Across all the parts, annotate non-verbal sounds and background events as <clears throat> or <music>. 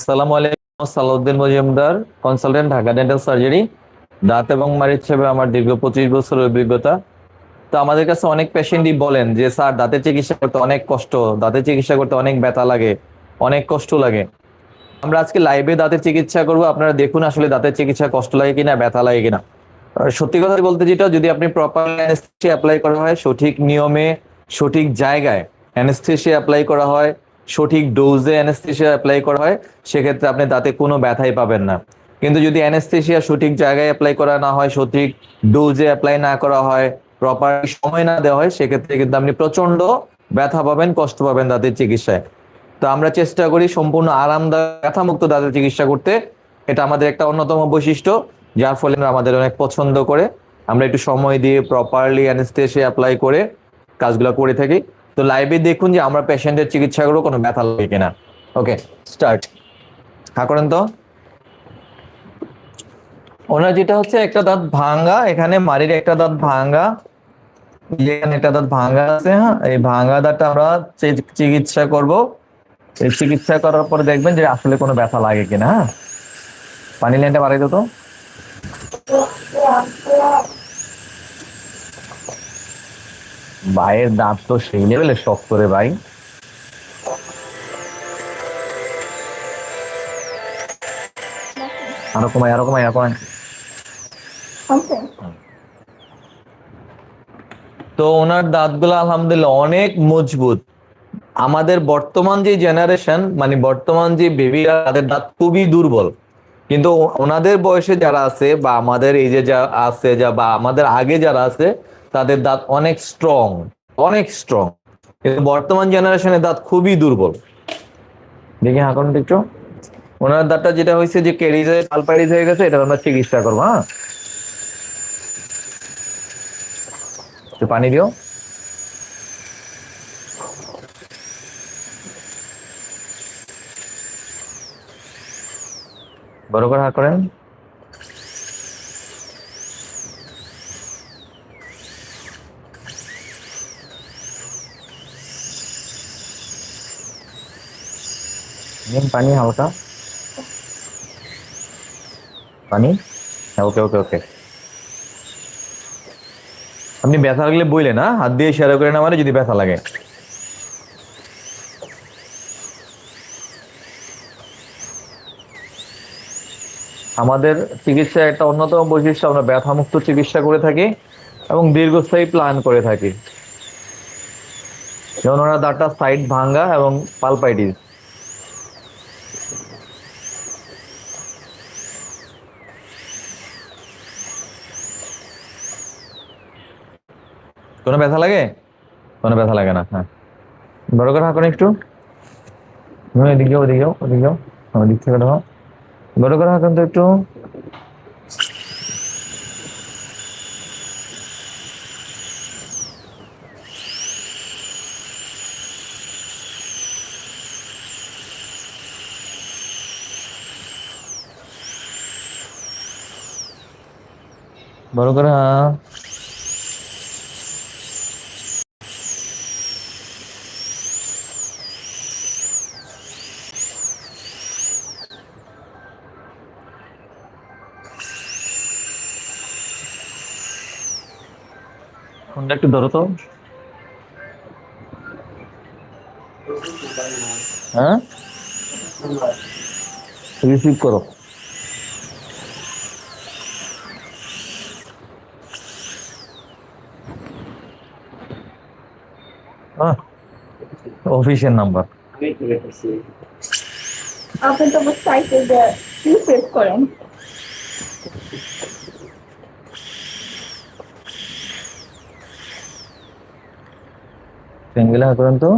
আসসালামু আলাইকুম, Salauddin Majumdar consultant Dhaka dental surgery দাঁত এবং মাড়ি হিসেবে আমার দীর্ঘ পঁচিশ বছরের অভিজ্ঞতা। তো আমাদের কাছে অনেক পেশেন্টই বলেন যে, স্যার, দাঁতের চিকিৎসা করতে অনেক কষ্ট, দাঁতের চিকিৎসা করতে অনেক ব্যথা লাগে, অনেক কষ্ট লাগে। আমরা আজকে লাইভে দাঁতের চিকিৎসা করব। আপনারা দেখুন আসলে দাঁতের চিকিৎসা কষ্ট লাগে কিনা, ব্যথা লাগে কিনা। সত্যি কথা বলতে যেটা, যদি আপনি প্রপার অ্যানেস্থেসিয়া অ্যাপ্লাই করা হয়, সঠিক নিয়মে, সঠিক জায়গায় অ্যানেস্থেসিয়া অ্যাপ্লাই করা হয় সঠিক ডোজে অ্যানেস্থেসিয়া অ্যাপ্লাই করা হয়, সেক্ষেত্রে আপনি দাঁতে কোনো ব্যথাই পাবেন না। কিন্তু যদি অ্যানেস্থেসিয়া সঠিক জায়গায় অ্যাপ্লাই করা না হয়, সঠিক ডোজে অ্যাপ্লাই না করা হয় প্রপার সময় না দেওয়া হয়, সেক্ষেত্রে কিন্তু আপনি প্রচণ্ড ব্যথা পাবেন, কষ্ট পাবেন দাঁতের চিকিৎসায়। তো আমরা চেষ্টা করি সম্পূর্ণ আরামদায়ক, ব্যথামুক্ত দাঁতের চিকিৎসা করতে। এটা আমাদের একটা অন্যতম বৈশিষ্ট্য, যার ফলে আমাদের অনেক পছন্দ করে। আমরা একটু সময় দিয়ে প্রপারলি অ্যানেস্থেসিয়া অ্যাপ্লাই করে কাজগুলো করে থাকি। তো লাইভে দেখুন যে আমরা পেশেন্টের চিকিৎসা করব কোনো ব্যথা লাগে কিনা। ওকে স্টার্ট হ্যাঁ করেন তো। ওনার যেটা হচ্ছে একটা দাঁত ভাঙ্গা, এখানে মারির একটা দাঁত ভাঙ্গা, এখানে একটা দাঁত ভাঙ্গা আছে হ্যাঁ? এই ভাঙ্গা দাঁতটা আমরা চিকিৎসা করব। এই চিকিৎসা করার পরে দেখবেন যে আসলে কোনো ব্যথা লাগে কিনা হ্যাঁ? পানি লাইনটা বাড়াই তো। ভাইয়ের দাঁত তো সেই লেভেলে শক্ত করে ভাই। আরও কমাই আরও কমাই আরও তো ওনার দাঁতগুলো আলহামদুলিল্লাহ অনেক মজবুত। আমাদের বর্তমান যে জেনারেশন মানে বর্তমান যে বেবিরা তাদের দাঁত খুবই দুর্বল। কিন্তু ওনাদের বয়সে যারা আছে বা আমাদের এই যে যা আছে যা বা আমাদের আগে যারা আছে তাদের দাঁত অনেক স্ট্রং অনেক স্ট্রং কিন্তু বর্তমান জেনারেশনের দাঁত খুবই দুর্বল। দেখি এখন একটু ওনার দাঁতটা যেটা হয়েছে যে কেরিজে পালপাইরিজ হয়ে গেছে এটা আমরা চিকিৎসা করব হ্যাঁ? পানি দিও। বড় করে হাত করেন নিন পানি হালকা। পানি? হ্যাঁ ওকে ওকে ওকে। আপনি ব্যথা লাগলে বইলেন না হাত দিয়ে ইশারা করেন আমারে যদি ব্যথা লাগে। আমাদের চিকিৎসা একটা অন্যতম বৈশিষ্ট্য, আমরা ব্যথামুক্ত চিকিৎসা করে থাকি এবং দীর্ঘস্থায়ী প্ল্যান করে থাকি। যেমন ওনার দাঁতটা সাইড ভাঙ্গা এবং পালপাইটিস। কোনো ব্যথা লাগে? কোনো ব্যথা লাগে না হ্যাঁ। বড় করে হাঁকুন একটু। তুমি এদিকে যাও, ওদিকে ওদিকে যাও। আমার দিক থেকে দেখো বড় করে হাঁকুন তো একটু। বড় করে হ্যাঁ ফোনটা একটু ধরো তো। হ্যাঁ? রিসিভ করো। অফিসের নাম্বার আপনি তো সাইটে রিফ্রেশ করেন। হ্যাঁ করেন তো?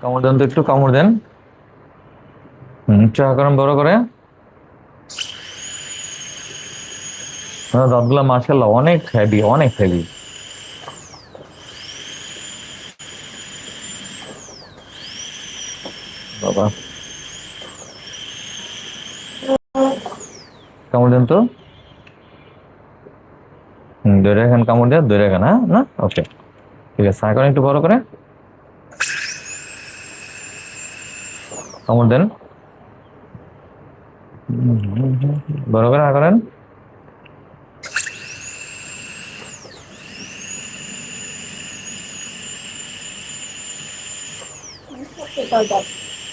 কামড় দেন তো একটু, কামড় দেন। হুম, চা করেন বড় করে। দাঁতগুলা মার্শাল্লাহ অনেক হেভি অনেক হেভি বাবা। কামড় দেন তো। হুম দইরা এখান কামড় দেন দইরা এখান হ্যাঁ? না? ওকে ঠিক আছে এখন একটু বড় করে। কামড় দেন। বড় করে হা করেন।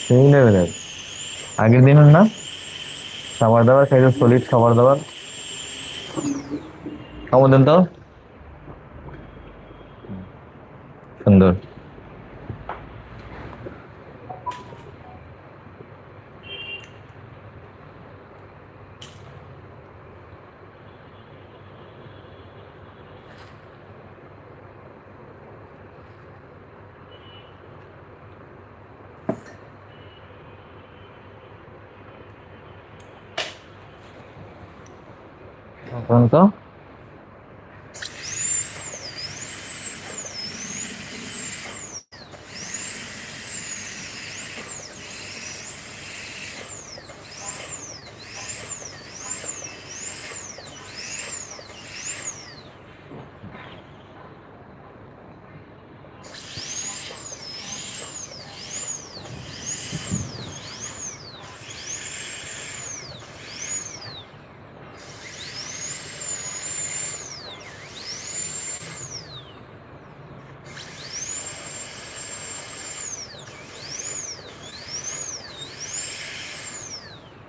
সেই লেভেলের আগের দিনের না, খাবার দাবার খাইতে সলিড খাবার দাবার। কেমন দেন তো। সুন্দর। এখন তো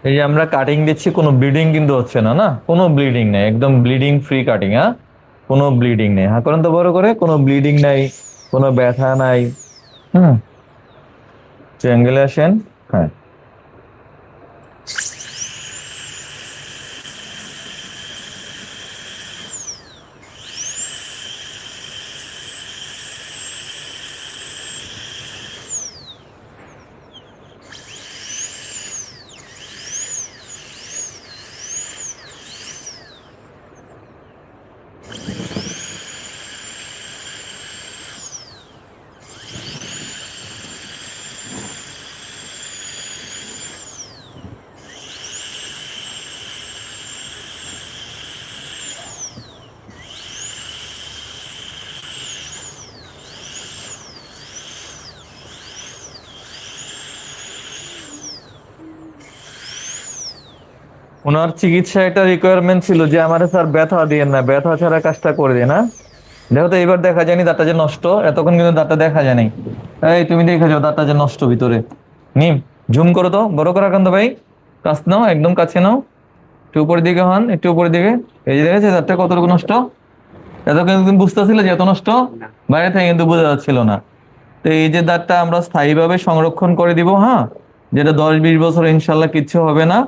এই যে আমরা কাটিং দিচ্ছি, কোনো ব্লিডিং কিন্তু হচ্ছে না না? কোনো ব্লিডিং নেই, একদম ব্লিডিং ফ্রি কাটিং হ্যাঁ? কোনো ব্লিডিং নেই। হ্যাঁ করেন তো বড় করে, কোনো ব্লিডিং নাই, কোনো ব্যথা নাই। হুম। ট্রায়াঙ্গেলে আসেন হ্যাঁ। ওনার চিকিৎসা একটা রিকোয়ারমেন্ট ছিল যে আমার স্যার ব্যথা দিয়ে না, ব্যথা ছাড়া কাজটা করে দিন না দেখো তো এবার দেখা যায়নি দাঁতটা যে নষ্ট, এতক্ষণ কিন্তু দাঁতটা দেখা যায় নাই। এই তুমি দেখে যাও দাঁতটা যে নষ্ট ভিতরে। নিম, ঝুম করো তো, বড় করে কান্ত ভাই। কাছ নাও, একদম কাছে নাও। একটু উপরের দিকে হন, একটু উপরের দিকে। এই যে দেখেছে, দাঁতটা কতটুকু নষ্ট? এতক্ষণ তুমি বুঝতেছিলে যে এত নষ্ট? বাইরে থেকে কিন্তু বোঝা যাচ্ছিল না। তো এই যে দাঁতটা আমরা স্থায়ীভাবে সংরক্ষণ করে দিব হ্যাঁ? যেটা দশ বিশ বছর ইনশাল্লাহ কিচ্ছু হবে না।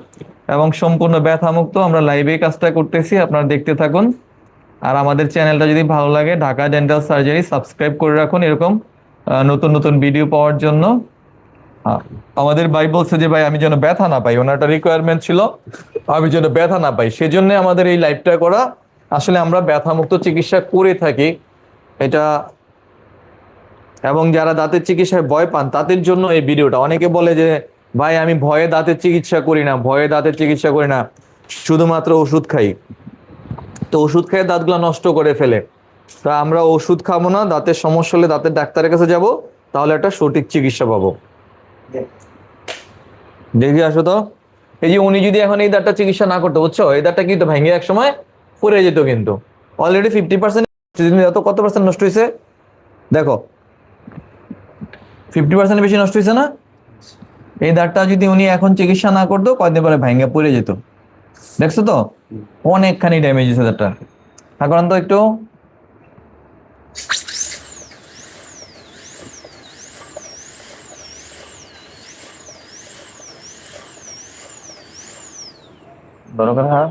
এবং সম্পূর্ণ ব্যথা মুক্ত আমরা লাইভে কাজটা করতেছি, আপনারা দেখতে থাকুন। আর আমাদের চ্যানেলটা যদি ভালো লাগে, ঢাকা ডেন্টাল সার্জারি সাবস্ক্রাইব করে রাখুন এরকম নতুন নতুন ভিডিও পাওয়ার জন্য। আমাদের ভাই বলছে যে, ভাই, আমি যেন ব্যথা না পাই। ওনার একটা রিকোয়ারমেন্ট ছিল, আমি যেন ব্যথা না পাই। সেজন্য আমাদের এই লাইভটা করা। আসলে আমরা ব্যথা মুক্ত চিকিৎসা করে থাকি। এটা এবং যারা দাঁতের চিকিৎসায় ভয় পান, তাদের জন্য এই ভিডিওটা অনেকে বলে যে ভাই, আমি ভয়ে দাঁতের চিকিৎসা করি না, ভয়ে দাঁতের চিকিৎসা করি না। শুধুমাত্র ওষুধ খাই। তো ওষুধ খেয়ে দাঁতগুলো নষ্ট করে ফেলে। তা আমরা ওষুধ খাব না, দাঁতের সমস্যা হলে দাঁতের ডাক্তারের কাছে যাব, তাহলে একটা সঠিক চিকিৎসা পাবো। দেখি আসো তো। এই যে উনি যদি এখন এই দাঁতটা চিকিৎসা না করতো, বুঝছ? এই দাঁতটা কিন্তু ভেঙে এক সময় পড়ে যেত কিন্তু। অলরেডি ফিফটি পার্সেন্ট কত পার্সেন্ট নষ্ট হয়েছে? দেখো ফিফটি পার্সেন্ট বেশি নষ্ট হয়েছে না? এই দাঁতটা যদি উনি এখন চিকিৎসা না করতো, কয়েকদিন পরে ভেঙে পড়ে যেত। দেখছ তো? অনেকখানি ড্যামেজ হয়েছে দাঁতটা। এখন তো একটু দরকার হ্যাঁ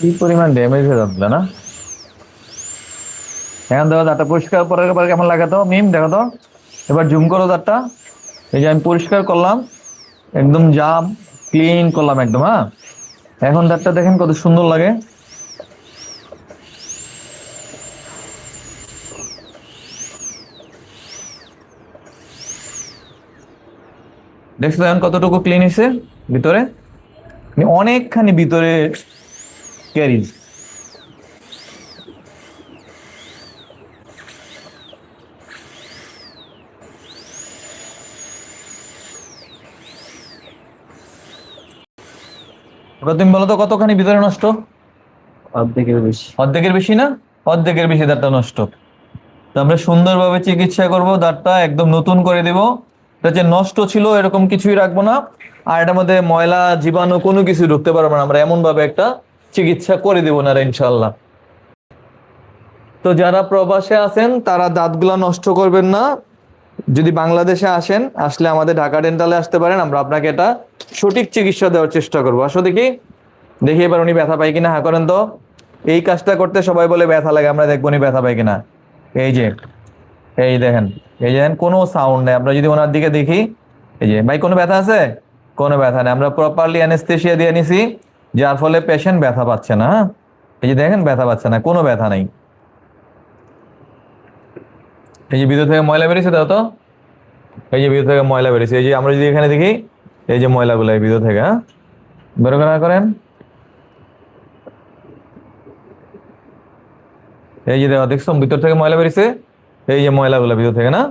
কি পরিমাণ ড্যামেজ হয়ে যাচ্ছিল, না? এখন দেখো দাঁতটা পরিষ্কার কেমন মিম, দেখো তো। এবার জুম করো দাঁতটা। এই যে আমি পরিষ্কার করলাম, একদম জাম ক্লিন করলাম একদম হ্যাঁ? এখন দাঁতটা দেখেন কত সুন্দর লাগে। দেখছ এখন কতটুকু ক্লিন হয়েছে? ভিতরে? মানে অনেকখানি ভিতরে ক্যারিজ ওটা তুমি বলো তো কতখানি ভিতরে নষ্ট? অর্ধেকের বেশি। অর্ধেকের বেশি না? অর্ধেকের বেশি দাঁতটা নষ্ট। তো আমরা সুন্দরভাবে চিকিৎসা করব দাঁতটা একদম নতুন করে দেব। এটা যে নষ্ট ছিল এরকম কিছুই রাখব না। আর এটার মধ্যে ময়লা জীবাণু কোনো কিছু ঢুকতে পারব না। আমরা এমন ভাবে একটা চিকিৎসা করে দেবো না ইনশাল্লাহ তো যারা প্রবাসে আছেন, তারা দাঁতগুলা নষ্ট করবেন না। যদি বাংলাদেশে আসেন, আসলে আমাদের ঢাকা ডেন্টালে আসতে পারেন, আমরা আপনাকে এটা সঠিক চিকিৎসা দেওয়ার চেষ্টা করব। আসো দেখি। দেখি এবার উনি ব্যথা পাই কিনা হ্যাঁ করেন তো। এই কাজটা করতে সবাই বলে ব্যথা লাগে, আমরা দেখব উনি ব্যথা পাই কিনা। এই যে, এই দেখেন, এই যে কোনো সাউন্ড নেই। আমরা যদি ওনার দিকে দেখি, এই যে, ভাই কোনো ব্যথা আছে? কোনো ব্যথা নেই। আমরা প্রপারলি অ্যানেস্থেশিয়া দিয়ে নিছি। যার ফলে পেশেন্ট ব্যথা পাচ্ছে না? এই যে দেখেন ব্যথা পাচ্ছে না, কোনো ব্যথা নেই। এই যে ভিতর থেকে ময়লা বেরিয়েছে, দাও তো। এই যে ভিতর থেকে ময়লা বেরিয়েছে। এই যে আমরা যদি এখানে দেখি, এই যে ময়লাগুলো এই ভিতর থেকে হ্যাঁ? করেন। এই যে দেখো, দেখছ? ভিতর থেকে ময়লা বেরিয়েছে। এই যে ময়লাগুলো ভিতর থেকে, না?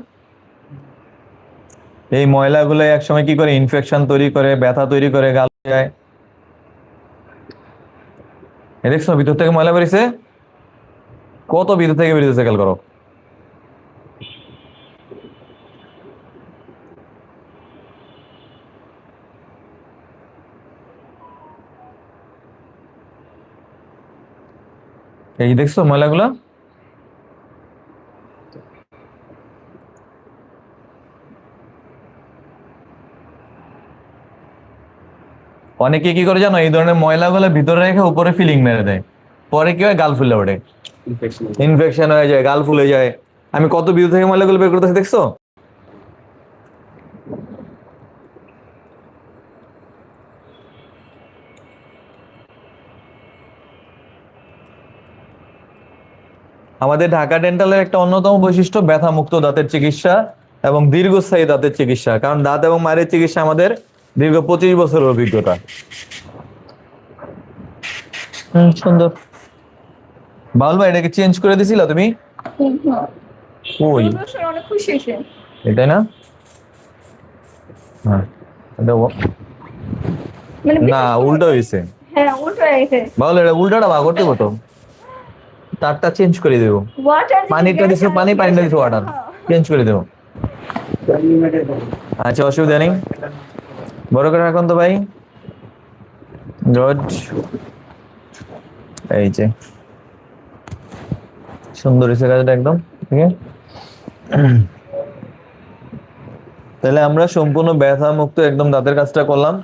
এই ময়লাগুলো একসময় কি করে? ইনফেকশন তৈরি করে, ব্যথা তৈরি করে, গাল যায়। দেখছ ভিতর থেকে ময়লা বেরিয়েছে? কত ভিতর থেকে বেরিয়েছে খেয়াল করো। এই দেখছ ময়লাগুলো? অনেকে কি করে জানো এই ধরনের ময়লা ময়লাগুলো ভিতরে রেখে উপরে ফিলিং মেরে দেয়। পরে কি হয়? গাল ফুলে ওঠে। ইনফেকশন হয়ে যায়। গাল ফুলে যায়। আমি কত ভিতর থেকে ময়লাগুলো বের করতেছি দেখছ? আমাদের ঢাকা ডেন্টালের একটা অন্যতম বৈশিষ্ট্য ব্যথা মুক্ত দাঁতের চিকিৎসা এবং দীর্ঘস্থায়ী দাঁতের চিকিৎসা। কারণ দাঁত এবং মায়ের চিকিৎসা আমাদের দীর্ঘ পঁচিশ বছরের অভিজ্ঞতা। হুম সুন্দর। বাউল ভাই এটাকে চেঞ্জ করে দিছিল তুমি? ওই অনেক খুশি হয়েছে। এটাই না? হ্যাঁ এটা মানে না উল্টো হয়েছে। হ্যাঁ উল্টো হয়েছে। বাউল এটা উল্টোটা বা করতে হতো তারটা চেঞ্জ করে দেবো। পানিটা দিছো পানি পানিটা দিছো ওয়াটার চেঞ্জ করে দেবো। আচ্ছা অসুবিধা নেই। বড় করে রাখুন তো ভাই। গুড এই যে। সুন্দর হয়েছে কাজটা একদম, ঠিক আছে? তাহলে আমরা সম্পূর্ণ ব্যথা মুক্ত একদম দাঁতের কাজটা করলাম।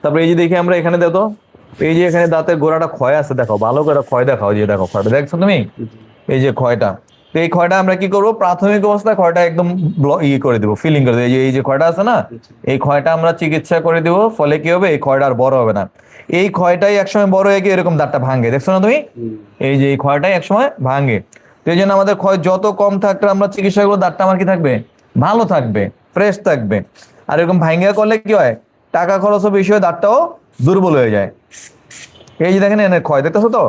তারপরে এই যে দেখি আমরা এখানে দেখো, এই যে এখানে দাঁতের গোড়াটা ক্ষয় আছে, দেখো, ভালো করে ক্ষয় দেখাও যে দেখো ক্ষয়টা, দেখছ তুমি? এই যে ক্ষয়টা। তো এই ক্ষয়টা আমরা কি করব? প্রাথমিক অবস্থায় ক্ষয়টা একদম ইয়ে করে দেবো ফিলিং করে দেবো। এই যে ক্ষয়টা আছে না? এই ক্ষয়টা আমরা চিকিৎসা করে দেবো ফলে কি হবে? এই ক্ষয়টা আর বড় হবে না। এই ক্ষয়টাই একসময় বড় হয়ে গিয়ে এরকম দাঁতটা ভাঙে। দেখছ না তুমি? এই যে এই ক্ষয়টাই একসময় ভাঙে। তো এই জন্য আমাদের ক্ষয় যত কম থাকলে আমরা চিকিৎসা করব দাঁতটা আমার কি থাকবে? ভালো থাকবে ফ্রেশ থাকবে। আর এরকম ভাঙ্গা করলে কি হয়? টাকা খরচ বেশি হয় দাঁতটাও দুর্বল হয়ে যায়। এই যে দেখেন এনে ক্ষয় দেখতেছো তো?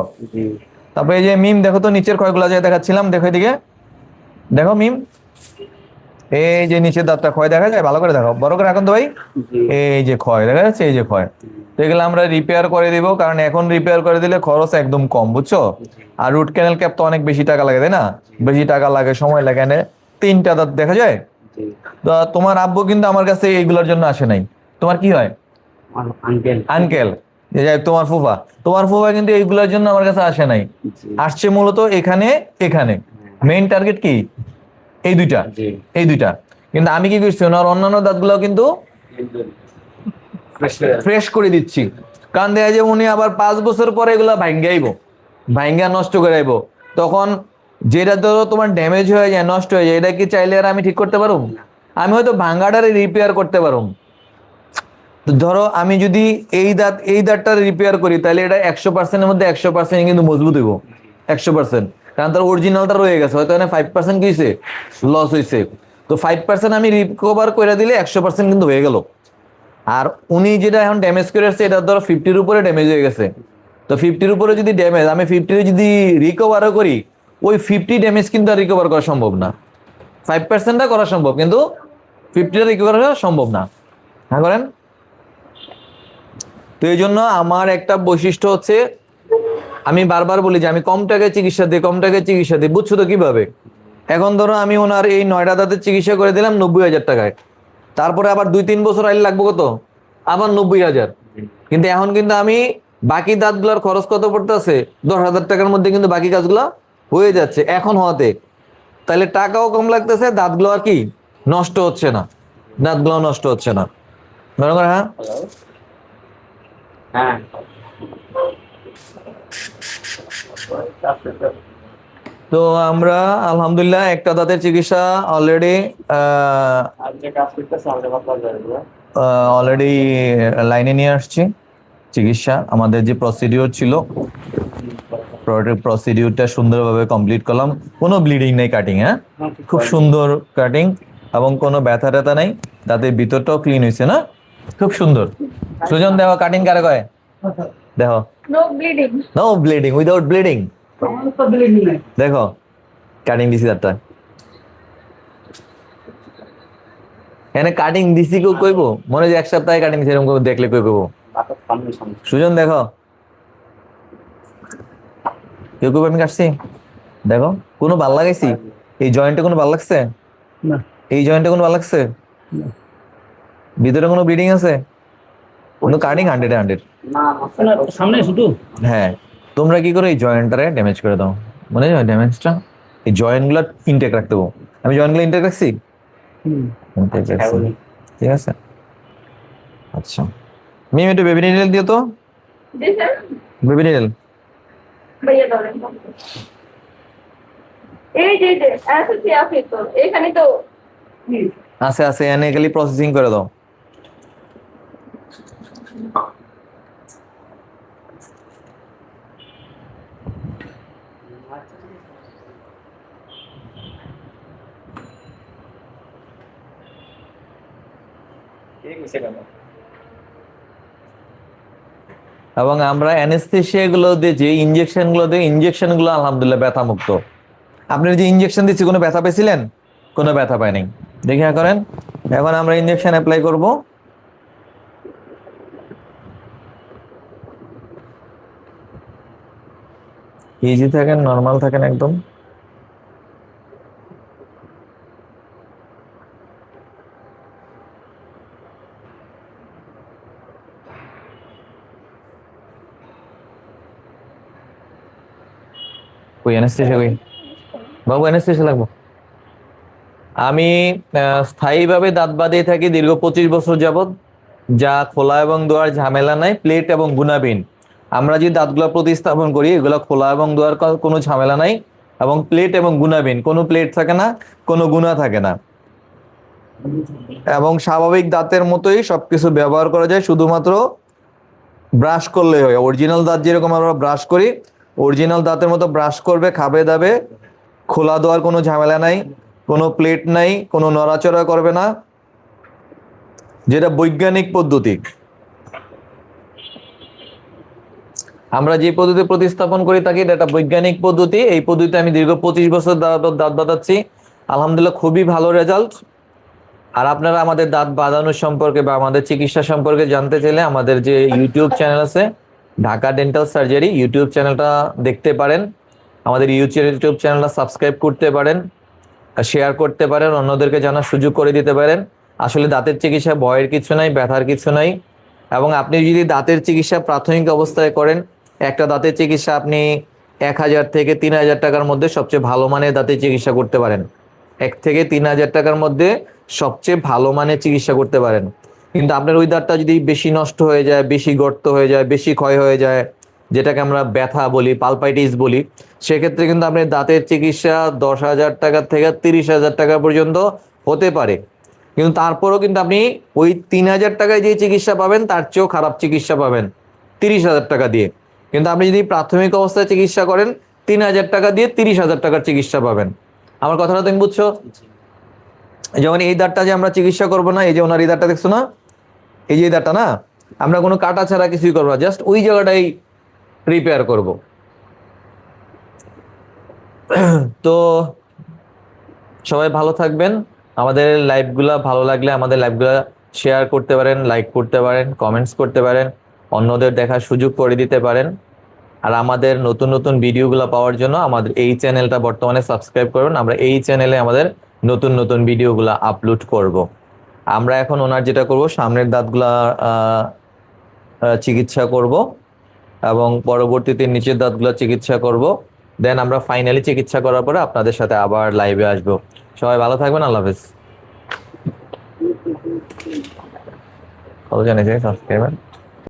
তারপরে এই যে মিম দেখো তো নিচের ক্ষয়গুলো যে দেখাচ্ছিলাম দেখো এদিকে। দেখো মিম এই যে নিচের দাঁতটা ক্ষয় দেখা যায়? ভালো করে দেখো। বড় করে এখন তো ভাই। এই যে ক্ষয় দেখা যাচ্ছে? এই যে ক্ষয়। তো এগুলো আমরা রিপেয়ার করে দিব কারণ এখন রিপেয়ার করে দিলে খরচ একদম কম বুঝছ? আর রুট ক্যানেল ক্যাপ তো অনেক বেশি টাকা লাগে তাই না? বেশি টাকা লাগে সময় লাগে এনে তিনটা দাঁত দেখা যায়? তো তোমার আব্বু কিন্তু আমার কাছে এইগুলোর জন্য আসে নাই। তোমার কি হয়? আঙ্কেল আঙ্কেল তোমার ফুফা। তোমার ফুফা কিন্তু এইগুলোর জন্য আমার কাছে আসে নাই। আসছে মূলত এখানে এখানে। মেইন টার্গেট কি? এই দুইটা। এই দুইটা। কিন্তু আমি কি করছি ওনার অন্যান্য দাঁতগুলো কিন্তু ফ্রেশ করে। দিচ্ছি। কারণ দেখা যায় উনি আবার পাঁচ বছর পরে এগুলা ভাঙ্গাইবো ভাঙ্গা নষ্ট করে আইবো। তখন যেটা ধরো তোমার ড্যামেজ হয়ে যায় নষ্ট হয়ে যায় এটা কি চাইলে আর আমি ঠিক করতে পারব? আমি হয়তো ভাঙ্গাটারে রিপেয়ার করতে পারুম তো ধরো আমি যদি এই দাঁত, এই দাঁতটা রিপেয়ার করি, তাহলে এটা একশো পার্সেন্টের মধ্যে একশো পার্সেন্ট কিন্তু মজবুত হইব। একশো পার্সেন্ট কারণ তার অরিজিনালটা রয়ে গেছে, হয়তো এখানে ফাইভ পার্সেন্ট কি হয়েছে লস হয়েছে তো ফাইভ পার্সেন্ট আমি রিকভার করে দিলে একশো পার্সেন্ট কিন্তু হয়ে গেল। আর উনি যেটা এখন ড্যামেজ করে আসছে, এটা ধরো ফিফটির উপরে ড্যামেজ হয়ে গেছে। তো ফিফটির উপরে যদি ড্যামেজ আমি ফিফটির যদি রিকভারও করি, ওই ফিফটি ড্যামেজ কিন্তু আর রিকভার করা সম্ভব না। ফাইভ পার্সেন্টটা করা সম্ভব, কিন্তু ফিফটিটা রিকভার করা সম্ভব না। হ্যাঁ করেন? তো এই জন্য আমার একটা বৈশিষ্ট্য হচ্ছে, আমি বারবার বলি যে আমি কম টাকায় চিকিৎসা দিই, কম টাকায় চিকিৎসা দিই, বুঝছ তো কীভাবে? এখন ধরো আমি ওনার এই নয়টা দাঁতের চিকিৎসা করে দিলাম নব্বই হাজার টাকায়। তারপরে আবার দুই তিন বছর আইলে লাগবে কত? আবার নব্বই হাজার। কিন্তু এখন কিন্তু আমি বাকি দাঁতগুলোর খরচ কত পড়তেছে? দশ হাজার টাকার মধ্যে কিন্তু বাকি কাজগুলো হয়ে যাচ্ছে এখন হওয়াতে। তাহলে টাকাও কম লাগতেছে দাঁতগুলো আর কি নষ্ট হচ্ছে না। দাঁতগুলো নষ্ট হচ্ছে না। হ্যাঁ? হ্যাঁ। তো আমরা আলহামদুলিল্লাহ একটা দাঁতের চিকিৎসা অলরেডি অলরেডি লাইনে নিয়ে আসছি। চিকিৎসা আমাদের যে প্রসিডিওর ছিল প্রসিডিওরটা সুন্দরভাবে কমপ্লিট করলাম। কোনো ব্লিডিং নেই কাটিং হ্যাঁ? খুব সুন্দর কাটিং এবং কোনো ব্যথা ট্যাথা নেই। তাতে ভিতরটাও ক্লিন হয়েছে না? খুব সুন্দর। সুজন দেখো কাটিং কারে কয় দেখো। No bleeding no bleeding without bleeding দেখো কাটিং দিছি তারটা। এখানে কাটিং দিছি কেউ কইব? মনে হয় যে এক সপ্তাহে কাটিং দিছি এরকম কেউ দেখলে কেউ কইব? সুজন দেখো। কেউ কেউ আমি কাটছি? দেখো কোনো ভালো লাগাইছি? এই জয়েন্টে কোনো ভালো লাগছে? না। এই জয়েন্টে কোনো ভালো লাগছে? না। ভিতরে কোনো ব্লিডিং আছে? কোনো কাটিং হান্ড্রেড হান্ড্রেড সামনে শুধু? হ্যাঁ। তোমরা কি করো এই জয়েন্টটারে ড্যামেজ করে দাও? মনে হয় ড্যামেজটা এই জয়েন্টগুলো ইনটেক রাখতে হবে আমি জয়েন্টগুলো ইনটেক রাখছি? হুম। ইনটেক আচ্ছা, ঠিক আছে? আচ্ছা। মিম একটু বেবি নিডেল দিও তো। বেবি নিডেল এই যে এই যে আছে আছে তো এখানে তো আছে আছে এনে খালি প্রসেসিং করে দাও। এবং আমরা অ্যানেস্থেশিয়া গুলো দিয়ে যে ইনজেকশনগুলো দিয়ে ইনজেকশনগুলো আলহামদুলিল্লাহ ব্যথা মুক্ত আপনি যে ইনজেকশন দিচ্ছি, কোনো ব্যথা পেয়েছিলেন? কোনো ব্যথা পায়নি। দেখে করেন এখন আমরা ইনজেকশন অ্যাপ্লাই করব। ইজি থাকেন নর্মাল থাকেন একদম। কই অ্যানেস্থেশিয়া কই? বাবু অ্যানেস্থেশিয়া লাগবো। আমি স্থায়ীভাবে দাঁত বাঁধিয়ে থাকি দীর্ঘ পঁচিশ বছর যাবত যা খোলা এবং দোয়ার ঝামেলা নাই প্লেট এবং গুণাবিন। আমরা যে দাঁতগুলো প্রতিস্থাপন করি, এগুলো খোলা এবং দোয়ার কোনো ঝামেলা নাই এবং প্লেট এবং গুণাবিন। কোনো প্লেট থাকে না, কোনো গুণা থাকে না। এবং স্বাভাবিক দাঁতের মতোই সবকিছু ব্যবহার করা যায়, শুধুমাত্র ব্রাশ করলে হয়। অরিজিনাল দাঁত যেরকম আমরা ব্রাশ করি অরিজিনাল দাঁতের মতো ব্রাশ করবে, খাবে, দাবে। খোলা দেওয়ার কোনো ঝামেলা নাই, কোনো প্লেট নাই, কোনো নড়াচড়া করবে না। যেটা বৈজ্ঞানিক পদ্ধতি। আমরা যে পদ্ধতি প্রতিস্থাপন করি তাকে এটা বৈজ্ঞানিক পদ্ধতি। এই পদ্ধতিতে আমি দীর্ঘ পঁচিশ বছর দাঁত দাঁত বাঁধাচ্ছি। আলহামদুলিল্লাহ খুবই ভালো রেজাল্ট আর আপনারা আমাদের দাঁত বাঁধানোর সম্পর্কে বা আমাদের চিকিৎসা সম্পর্কে জানতে চাইলে আমাদের যে ইউটিউব চ্যানেল আছে, ঢাকা ডেন্টাল সার্জারি ইউটিউব চ্যানেলটা দেখতে পারেন। আমাদের ইউটিউব চ্যানেলটা সাবস্ক্রাইব করতে পারেন শেয়ার করতে পারেন, অন্যদেরকে জানার সুযোগ করে দিতে পারেন। আসলে দাঁতের চিকিৎসা ভয়ের কিছু নাই, ব্যথার কিছু নাই। এবং আপনি যদি দাঁতের চিকিৎসা প্রাথমিক অবস্থায় করেন একটা দাঁতের চিকিৎসা আপনি এক হাজার থেকে তিন হাজার টাকার মধ্যে সবচেয়ে ভালো মানের দাঁতের চিকিৎসা করতে পারেন। এক থেকে তিন হাজার টাকার মধ্যে সবচেয়ে ভালো মানের চিকিৎসা করতে পারেন। কিন্তু আপনার ওই দাঁতটা যদি বেশি নষ্ট হয়ে যায়, বেশি গর্ত হয়ে যায়, বেশি ক্ষয় হয়ে যায়, যেটাকে আমরা ব্যথা বলি, পালপাইটিস বলি, সেক্ষেত্রে কিন্তু আপনি দাঁতের চিকিৎসা দশ হাজার টাকা থেকে তিরিশ হাজার টাকা পর্যন্ত হতে পারে। কিন্তু তারপরেও কিন্তু আপনি ওই তিন হাজার টাকায় যে চিকিৎসা পাবেন, তার চেয়েও খারাপ চিকিৎসা পাবেন। তিরিশ হাজার টাকা দিয়ে। কিন্তু আপনি যদি প্রাথমিক অবস্থায় চিকিৎসা করেন, তিন হাজার টাকা দিয়ে তিরিশ হাজার টাকার চিকিৎসা পাবেন। আমার কথাটা তুমি বুঝছ? যেমন এই দাঁতটা যে আমরা চিকিৎসা করব না, এই যে ওনার এই দাঁতটা দেখছ না? এই যে দাঁতটা না? আমরা কোনো কাটা ছাড়া কিছুই করব না, জাস্ট ওই জায়গাটাই রিপেয়ার করব। <clears throat> তো সবাই ভালো থাকবেন। আমাদের লাইভগুলা ভালো লাগলে আমাদের লাইভগুলা শেয়ার করতে পারেন লাইক করতে পারেন কমেন্টস করতে পারেন। অন্যদের দেখার সুযোগ করে দিতে পারেন। আর আমাদের নতুন নতুন ভিডিওগুলো পাওয়ার জন্য আমাদের এই চ্যানেলটা বর্তমানে সাবস্ক্রাইব করুন। আমরা এই চ্যানেলে আমাদের নতুন নতুন ভিডিওগুলো আপলোড করব। আমরা এখন ওনার যেটা করব, সামনের দাঁতগুলা চিকিৎসা করব এবং পরবর্তীতে নিচের দাঁতগুলো চিকিৎসা করব। দেন আমরা ফাইনালি চিকিৎসা করার পরে আপনাদের সাথে আবার লাইভে আসব। সবাই ভালো থাকবেন, আল্লাহ হাফেজ। কত জানিয়েছে সাবস্ক্রাইবার?